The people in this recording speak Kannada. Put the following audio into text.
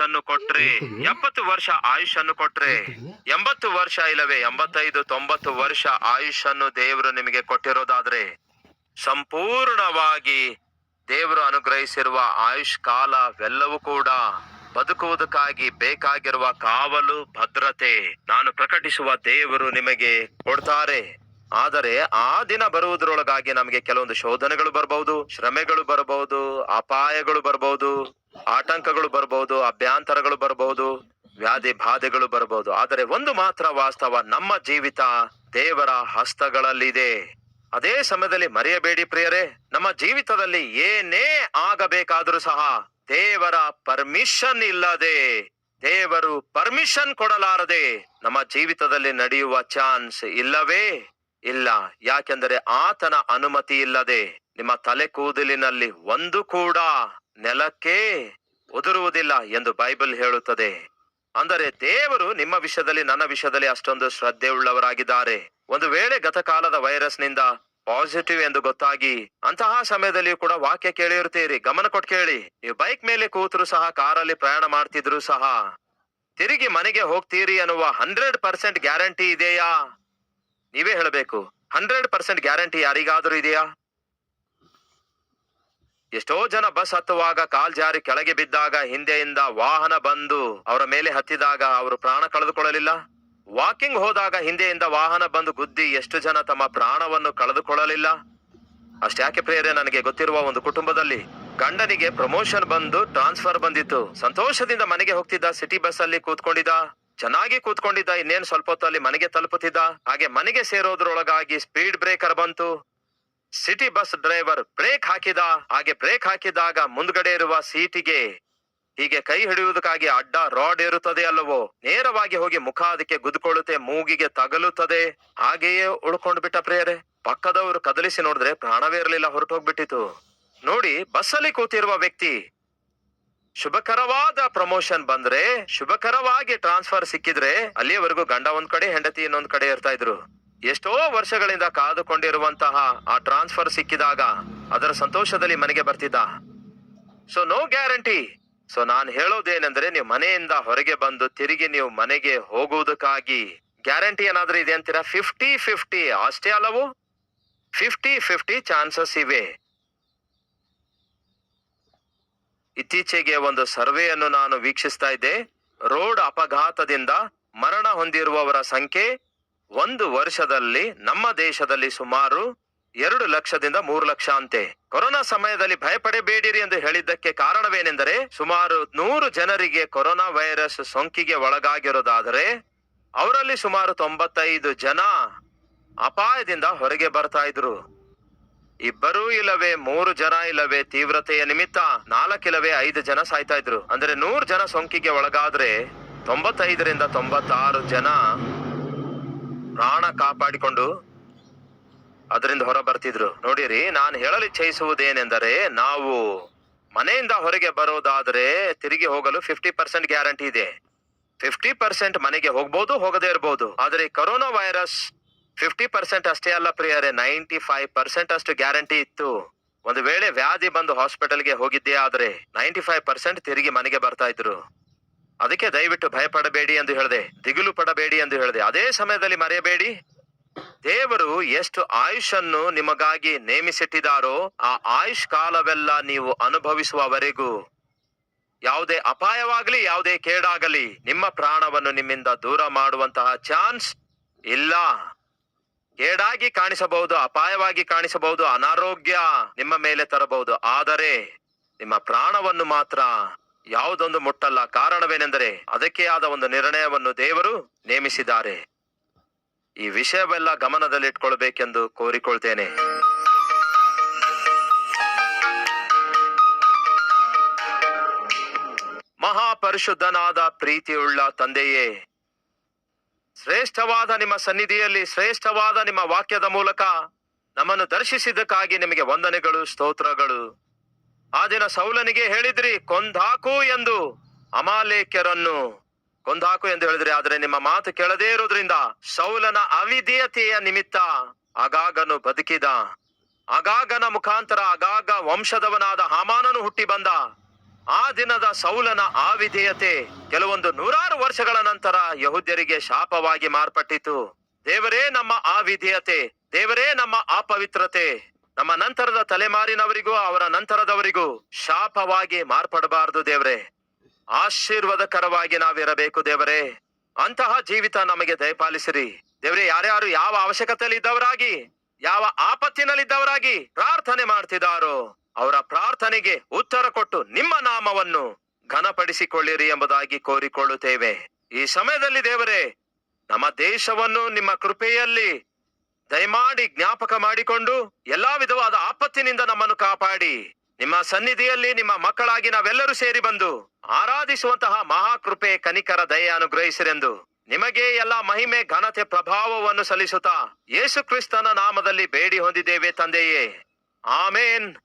ಆಯುಷನ್ನು ಕೊಟ್ರಿ. ಎಪ್ಪತ್ತು ವರ್ಷ ಆಯುಷನ್ನು ಕೊಟ್ರಿ. ಎಂಬತ್ತು ವರ್ಷ ಇಲ್ಲವೇ ಎಂಬತ್ತೈದು ತೊಂಬತ್ತು ವರ್ಷ ಆಯುಷನ್ನು ದೇವರು ನಿಮಗೆ ಕೊಟ್ಟಿರೋದಾದ್ರೆ ಸಂಪೂರ್ಣವಾಗಿ ದೇವರು ಅನುಗ್ರಹಿಸಿರುವ ಆಯುಷ್ ಕಾಲವೆಲ್ಲವೂ ಕೂಡ ಬದುಕುವುದಕ್ಕಾಗಿ ಬೇಕಾಗಿರುವ ಕಾವಲು ಭದ್ರತೆ ನಾನು ಪ್ರಕಟಿಸುವ ದೇವರು ನಿಮಗೆ ಕೊಡ್ತಾರೆ. ಆದರೆ ಆ ದಿನ ಬರುವುದರೊಳಗಾಗಿ ನಮಗೆ ಕೆಲವೊಂದು ಶೋಧನೆಗಳು ಬರಬಹುದು, ಶ್ರಮೆಗಳು ಬರಬಹುದು, ಅಪಾಯಗಳು ಬರಬಹುದು ಆಟಂಕಗಳು ಬರಬಹುದು, ಅಭ್ಯಂತರಗಳು ಬರಬಹುದು, ವ್ಯಾಧಿ ಬಾಧೆಗಳು ಬರಬಹುದು. ಆದರೆ ಒಂದು ಮಾತ್ರ ವಾಸ್ತವ, ನಮ್ಮ ಜೀವಿತ ದೇವರ ಹಸ್ತಗಳಲ್ಲಿದೆ. ಅದೇ ಸಮಯದಲ್ಲಿ ಮರೆಯಬೇಡಿ ಪ್ರಿಯರೇ, ನಮ್ಮ ಜೀವಿತದಲ್ಲಿ ಏನೇ ಆಗಬೇಕಾದರೂ ಸಹ ದೇವರ ಪರ್ಮಿಷನ್ ಇಲ್ಲದೆ, ದೇವರು ಪರ್ಮಿಷನ್ ಕೊಡಲಾರದೆ ನಮ್ಮ ಜೀವಿತದಲ್ಲಿ ನಡೆಯುವ ಚಾನ್ಸ್ ಇಲ್ಲವೇ? ಇಲ್ಲ. ಯಾಕೆಂದರೆ ಆತನ ಅನುಮತಿ ಇಲ್ಲದೆ ನಿಮ್ಮ ತಲೆ ಕೂದಲಿನಲ್ಲಿ ಒಂದು ಕೂಡ ನೆಲಕ್ಕೆ ಉದುರುವುದಿಲ್ಲ ಎಂದು ಬೈಬಲ್ ಹೇಳುತ್ತದೆ. ಅಂದರೆ ದೇವರು ನಿಮ್ಮ ವಿಷಯದಲ್ಲಿ ನನ್ನ ವಿಷಯದಲ್ಲಿ ಅಷ್ಟೊಂದು ಶ್ರದ್ಧೆ ಉಳ್ಳವರಾಗಿದ್ದಾರೆ. ಒಂದು ವೇಳೆ ಗತಕಾಲದ ವೈರಸ್ನಿಂದ ಪಾಸಿಟಿವ್ ಎಂದು ಗೊತ್ತಾಗಿ ಅಂತಹ ಸಮಯದಲ್ಲಿಯೂ ಕೂಡ ವಾಕ್ಯ ಕೇಳಿರುತ್ತೀರಿ. ಗಮನ ಕೊಟ್ಟು ಕೇಳಿ. ನೀವು ಬೈಕ್ ಮೇಲೆ ಕೂತರು ಸಹ, ಕಾರಲ್ಲಿ ಪ್ರಯಾಣ ಮಾಡ್ತಿದ್ರು ಸಹ, ತಿರುಗಿ ಮನೆಗೆ ಹೋಗ್ತೀರಿ ಅನ್ನುವ ಹಂಡ್ರೆಡ್ ಪರ್ಸೆಂಟ್ ಗ್ಯಾರಂಟಿ ಇದೆಯಾ? ನೀವೇ ಹೇಳಬೇಕು. ಹಂಡ್ರೆಡ್ ಪರ್ಸೆಂಟ್ ಗ್ಯಾರಂಟಿ ಯಾರಿಗಾದ್ರೂ ಇದೆಯಾ? ಎಷ್ಟೋ ಜನ ಬಸ್ ಹತ್ತುವಾಗ ಕಾಲ್ ಜಾರಿ ಕೆಳಗೆ ಬಿದ್ದಾಗ ಹಿಂದೆಯಿಂದ ವಾಹನ ಬಂದು ಅವರ ಮೇಲೆ ಹತ್ತಿದಾಗ ಅವರು ಪ್ರಾಣ ಕಳೆದುಕೊಳ್ಳಲಿಲ್ಲ. ವಾಕಿಂಗ್ ಹೋದಾಗ ಹಿಂದೆಯಿಂದ ವಾಹನ ಬಂದು ಗುದ್ದಿ ಎಷ್ಟು ಜನ ತಮ್ಮ ಪ್ರಾಣವನ್ನು ಕಳೆದುಕೊಳ್ಳಲಿಲ್ಲ? ಅಷ್ಟ್ಯಾಕೆ ಪ್ರೇರೆ ನನಗೆ ಗೊತ್ತಿರುವ ಒಂದು ಕುಟುಂಬದಲ್ಲಿ ಗಂಡನಿಗೆ ಪ್ರಮೋಷನ್ ಬಂದು ಟ್ರಾನ್ಸ್ಫರ್ ಬಂದಿತ್ತು. ಸಂತೋಷದಿಂದ ಮನೆಗೆ ಹೋಗ್ತಿದ್ದ ಸಿಟಿ ಬಸ್ ಅಲ್ಲಿ ಕೂತ್ಕೊಂಡಿದ್ದ ಚೆನ್ನಾಗಿ ಕೂತ್ಕೊಂಡಿದ್ದ, ಇನ್ನೇನು ಸ್ವಲ್ಪ ಹೊತ್ತಲ್ಲಿ ಮನೆಗೆ ತಲುಪುತ್ತಿದ್ದ, ಹಾಗೆ ಮನೆಗೆ ಸೇರೋದ್ರೊಳಗಾಗಿ ಸ್ಪೀಡ್ ಬ್ರೇಕರ್ ಬಂತು. ಸಿಟಿ ಬಸ್ ಡ್ರೈವರ್ ಬ್ರೇಕ್ ಹಾಕಿದ, ಹಾಗೆ ಬ್ರೇಕ್ ಹಾಕಿದಾಗ ಮುಂದ್ಗಡೆ ಇರುವ ಸೀಟಿಗೆ ಹೀಗೆ ಕೈ ಹಿಡಿಯುವುದಕ್ಕಾಗಿ ಅಡ್ಡ ರಾಡ್ ಇರುತ್ತದೆ ಅಲ್ಲವೋ? ನೇರವಾಗಿ ಹೋಗಿ ಮುಖ ಅದಕ್ಕೆ ಗುದ್ಕೊಳ್ಳುತ್ತೆ ಮೂಗಿಗೆ ತಗಲುತ್ತದೆ. ಹಾಗೆಯೇ ಉಳ್ಕೊಂಡು ಬಿಟ್ಟ ಪ್ರೇಯರೆ, ಪಕ್ಕದವರು ಕದಲಿಸಿ ನೋಡಿದ್ರೆ ಪ್ರಾಣವೇ ಇರಲಿಲ್ಲ ಹೊರಟೋಗ್ಬಿಟ್ಟಿತು ನೋಡಿ ಬಸ್ಸಲ್ಲಿ ಕೂತಿರುವ ವ್ಯಕ್ತಿ ಶುಭಕರವಾದ ಪ್ರಮೋಷನ್ ಬಂದ್ರೆ, ಶುಭಕರವಾಗಿ ಟ್ರಾನ್ಸ್ಫರ್ ಸಿಕ್ಕಿದ್ರೆ, ಅಲ್ಲಿಯವರೆಗೂ ಗಂಡ ಒಂದ್ ಕಡೆ, ಹೆಂಡತಿ ಇನ್ನೊಂದ್ ಕಡೆ ಇರ್ತಾ ಇದ್ರು. ಎಷ್ಟೋ ವರ್ಷಗಳಿಂದ ಕಾದುಕೊಂಡಿರುವಂತಹ ಆ ಟ್ರಾನ್ಸ್ಫರ್ ಸಿಕ್ಕಿದಾಗ ಅದರ ಸಂತೋಷದಲ್ಲಿ ಮನೆಗೆ ಬರ್ತಿದ್ದ. ಸೊ ನೋ ಗ್ಯಾರಂಟಿ ಸೊ ನಾನು ಹೇಳೋದೇನೆಂದ್ರೆ, ನೀವು ಮನೆಯಿಂದ ಹೊರಗೆ ಬಂದು ತಿರುಗಿ ನೀವು ಮನೆಗೆ ಹೋಗುವುದಕ್ಕಾಗಿ ಗ್ಯಾರಂಟಿ ಏನಾದ್ರೂ ಇದೆ ಅಂತೀರಾ? ಫಿಫ್ಟಿ ಫಿಫ್ಟಿ ಅಷ್ಟೇ ಅಲ್ಲವು? ಫಿಫ್ಟಿ ಫಿಫ್ಟಿ ಚಾನ್ಸಸ್ ಇವೆ. ಇತ್ತೀಚೆಗೆ ಒಂದು ಸರ್ವೆಯನ್ನು ನಾನು ವೀಕ್ಷಿಸ್ತಾ ಇದ್ದೆ. ರೋಡ್ ಅಪಘಾತದಿಂದ ಮರಣ ಹೊಂದಿರುವವರ ಸಂಖ್ಯೆ ಒಂದು ವರ್ಷದಲ್ಲಿ ನಮ್ಮ ದೇಶದಲ್ಲಿ ಸುಮಾರು ಎರಡು ಲಕ್ಷದಿಂದ ಮೂರು ಲಕ್ಷ ಅಂತೆ. ಕೊರೋನಾ ಸಮಯದಲ್ಲಿ ಭಯಪಡಬೇಡಿರಿ ಎಂದು ಹೇಳಿದ್ದಕ್ಕೆ ಕಾರಣವೇನೆಂದರೆ ಸುಮಾರು ನೂರು ಜನರಿಗೆ ಕೊರೋನಾ ವೈರಸ್ ಸೋಂಕಿಗೆ ಒಳಗಾಗಿರೋದಾದರೆ ಅವರಲ್ಲಿ ಸುಮಾರು ತೊಂಬತ್ತೈದು ಜನ ಅಪಾಯದಿಂದ ಹೊರಗೆ ಬರ್ತಾ ಇದ್ರು. ಇಬ್ಬರೂ ಇಲ್ಲವೇ, ಮೂರು ಜನ ಇಲ್ಲವೇ, ತೀವ್ರತೆಯ ನಿಮಿತ್ತ ನಾಲ್ಕಿಲ್ಲವೇ, ಐದು ಜನ ಸಾಯ್ತಾ ಇದ್ರು. ಅಂದ್ರೆ ನೂರು ಜನ ಸೋಂಕಿಗೆ ಒಳಗಾದ್ರೆ ತೊಂಬತ್ತೈದರಿಂದ ತೊಂಬತ್ತಾರು ಜನ ಪ್ರಾಣ ಕಾಪಾಡಿಕೊಂಡು ಅದರಿಂದ ಹೊರ ಬರ್ತಿದ್ರು. ನೋಡಿರಿ, ನಾನು ಹೇಳಲು ಇಚ್ಛಿಸುವುದೇನೆಂದರೆ ನಾವು ಮನೆಯಿಂದ ಹೊರಗೆ ಬರೋದಾದ್ರೆ ತಿರುಗಿ ಹೋಗಲು ಫಿಫ್ಟಿ ಪರ್ಸೆಂಟ್ ಗ್ಯಾರಂಟಿ ಇದೆ. ಫಿಫ್ಟಿ ಪರ್ಸೆಂಟ್ ಮನೆಗೆ ಹೋಗ್ಬೋದು, ಹೋಗದೇ ಇರಬಹುದು ಆದರೆ ಕೊರೋನಾ ವೈರಸ್ ಫಿಫ್ಟಿ ಪರ್ಸೆಂಟ್ ಅಷ್ಟೇ ಅಲ್ಲ ಪ್ರಿಯರೇ ನೈಂಟಿ ಫೈವ್ ಪರ್ಸೆಂಟ್ ಅಷ್ಟು ಗ್ಯಾರಂಟಿ ಇತ್ತು. ಒಂದು ವೇಳೆ ವ್ಯಾಧಿ ಬಂದು ಹಾಸ್ಪಿಟಲ್ಗೆ ಹೋಗಿದ್ದೇ ಆದರೆ ನೈಂಟಿ ಫೈವ್ ಪರ್ಸೆಂಟ್ ತಿರುಗಿ ಮನೆಗೆ ಬರ್ತಾ ಇದ್ರು. ಅದಕ್ಕೆ ದಯವಿಟ್ಟು ಭಯಪಡಬೇಡಿ ಎಂದು ಹೇಳಿದೆ, ದಿಗಿಲು ಪಡಬೇಡಿ ಎಂದು ಹೇಳಿದೆ. ಅದೇ ಸಮಯದಲ್ಲಿ ಮರೆಯಬೇಡಿ. ದೇವರು ಎಷ್ಟು ಆಯುಷನ್ನು ನಿಮಗಾಗಿ ನೇಮಿಸಿಟ್ಟಿದಾರೋ ಆ ಆಯುಷ್ ಕಾಲವೆಲ್ಲ ನೀವು ಅನುಭವಿಸುವವರೆಗೂ ಯಾವುದೇ ಅಪಾಯವಾಗಲಿ, ಯಾವುದೇ ಕೇಡಾಗಲಿ ನಿಮ್ಮ ಪ್ರಾಣವನ್ನು ನಿಮ್ಮಿಂದ ದೂರ ಮಾಡುವಂತಹ ಚಾನ್ಸ್ ಇಲ್ಲ. ಕೇಡಾಗಿ ಕಾಣಿಸಬಹುದು, ಅಪಾಯವಾಗಿ ಕಾಣಿಸಬಹುದು, ಅನಾರೋಗ್ಯ ನಿಮ್ಮ ಮೇಲೆ ತರಬಹುದು. ಆದರೆ ನಿಮ್ಮ ಪ್ರಾಣವನ್ನು ಮಾತ್ರ ಯಾವುದೊಂದು ಮುಟ್ಟಲ್ಲ. ಕಾರಣವೇನೆಂದರೆ ಅದಕ್ಕೆ ಆದ ಒಂದು ನಿರ್ಣಯವನ್ನು ದೇವರು ನೇಮಿಸಿದ್ದಾರೆ. ಈ ವಿಷಯವೆಲ್ಲ ಗಮನದಲ್ಲಿಟ್ಕೊಳ್ಬೇಕೆಂದು ಕೋರಿಕೊಳ್ತೇನೆ. ಮಹಾಪರಿಶುದ್ಧನಾದ ಪ್ರೀತಿಯುಳ್ಳ ತಂದೆಯೇ ಶ್ರೇಷ್ಠವಾದ ನಿಮ್ಮ ಸನ್ನಿಧಿಯಲ್ಲಿ, ಶ್ರೇಷ್ಠವಾದ ನಿಮ್ಮ ವಾಕ್ಯದ ಮೂಲಕ ನಮ್ಮನ್ನು ದರ್ಶಿಸಿದ್ದಕ್ಕಾಗಿ ನಿಮಗೆ ವಂದನೆಗಳು, ಸ್ತೋತ್ರಗಳು. ಆ ದಿನ ಸೌಲನಿಗೆ ಹೇಳಿದ್ರಿ, ಕೊಂದಾಕು ಎಂದು ಅಮಾಲೇಕ್ಯರನ್ನು. ಕೊಂದಾಕು ಎಂದು ಹೇಳಿದ್ರಿ, ಆದ್ರೆ ನಿಮ್ಮ ಮಾತು ಕೇಳದೇ ಇರೋದ್ರಿಂದ ಸೌಲನ ಅವಿಧೇಯತೆಯ ನಿಮಿತ್ತ ಅಗಾಗನು ಬದುಕಿದ. ಅಗಾಗನ ಮುಖಾಂತರ ಅಗಾಗ ವಂಶದವನಾದ ಹಾಮಾನನು ಹುಟ್ಟಿ ಬಂದ. ಆ ದಿನದ ಸೌಲನ ಅವಿಧೇಯತೆ ಕೆಲವೊಂದು ನೂರಾರು ವರ್ಷಗಳ ನಂತರ ಯಹುದ್ಯರಿಗೆ ಶಾಪವಾಗಿ ಮಾರ್ಪಟ್ಟಿತು. ದೇವರೇ ನಮ್ಮ ಅವಿಧೇಯತೆ ದೇವರೇ ನಮ್ಮ ಅಪವಿತ್ರತೆ ನಮ್ಮ ನಂತರದ ತಲೆಮಾರಿನವರಿಗೂ ಅವರ ನಂತರದವರಿಗೂ ಶಾಪವಾಗಿ ಮಾರ್ಪಡಬಾರದು ದೇವರೇ. ಆಶೀರ್ವಾದಕರವಾಗಿ ನಾವಿರಬೇಕು ದೇವರೇ. ಅಂತಹ ಜೀವಿತ ನಮಗೆ ದಯಪಾಲಿಸಿರಿ. ದೇವರೇ, ಯಾರ್ಯಾರು ಯಾವ ಅವಶ್ಯಕತೆಯಲ್ಲಿ ಇದ್ದವರಾಗಿ ಯಾವ ಆಪತ್ತಿನಲ್ಲಿದ್ದವರಾಗಿ ಪ್ರಾರ್ಥನೆ ಮಾಡ್ತಿದ್ದಾರೋ ಅವರ ಪ್ರಾರ್ಥನೆಗೆ ಉತ್ತರ ಕೊಟ್ಟು ನಿಮ್ಮ ನಾಮವನ್ನು ಘನಪಡಿಸಿಕೊಳ್ಳಿರಿ ಎಂಬುದಾಗಿ ಕೋರಿಕೊಳ್ಳುತ್ತೇವೆ. ಈ ಸಮಯದಲ್ಲಿ ದೇವರೇ, ನಮ್ಮ ದೇಶವನ್ನು ನಿಮ್ಮ ಕೃಪೆಯಲ್ಲಿ ದಯಮಾಡಿ ಜ್ಞಾಪಕ ಮಾಡಿಕೊಂಡು ಎಲ್ಲಾ ವಿಧವಾದ ಆಪತ್ತಿನಿಂದ ನಮ್ಮನ್ನು ಕಾಪಾಡಿ. ನಿಮ್ಮ ಸನ್ನಿಧಿಯಲ್ಲಿ ನಿಮ್ಮ ಮಕ್ಕಳಾಗಿ ನಾವೆಲ್ಲರೂ ಸೇರಿ ಬಂದು ಆರಾಧಿಸುವಂತಹ ಮಹಾಕೃಪೆ, ಕನಿಕರ ದಯ ಅನುಗ್ರಹಿಸಿರೆಂದು ನಿಮಗೆ ಎಲ್ಲ ಮಹಿಮೆ, ಘನತೆ, ಪ್ರಭಾವವನ್ನು ಸಲ್ಲಿಸುತ್ತಾ ಯೇಸು ಕ್ರಿಸ್ತನ ನಾಮದಲ್ಲಿ ಬೇಡಿ ಹೊಂದಿದ್ದೇವೆ ತಂದೆಯೇ. ಆಮೇನ್.